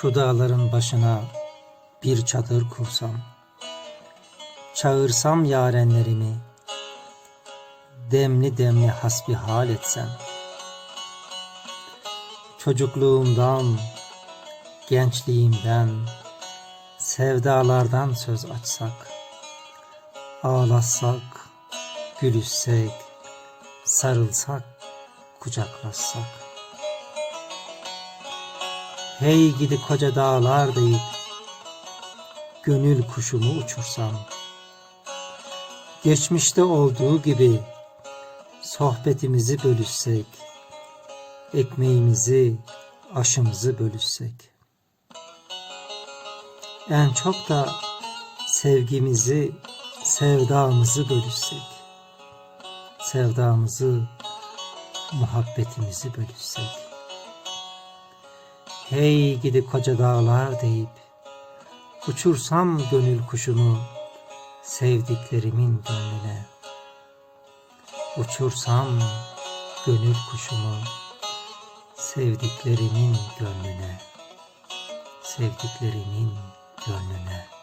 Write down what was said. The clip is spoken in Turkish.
Şu dağların başına bir çadır kursam, çağırsam yarenlerimi, demli demli hasbihal etsem, çocukluğumdan, gençliğimden, sevdalardan söz açsak, ağlatsak, gülüşsek, sarılsak, kucaklaşsak. Hey gidi koca dağlar deyip gönül kuşumu uçursam. Geçmişte olduğu gibi sohbetimizi bölüşsek, ekmeğimizi, aşımızı bölüşsek. En çok da sevgimizi, sevdamızı bölüşsek. Sevdamızı, muhabbetimizi bölüşsek. Hey gidi koca dağlar deyip uçursam gönül kuşumu sevdiklerimin gönlüne. Uçursam gönül kuşumu sevdiklerimin gönlüne. Sevdiklerimin gönlüne.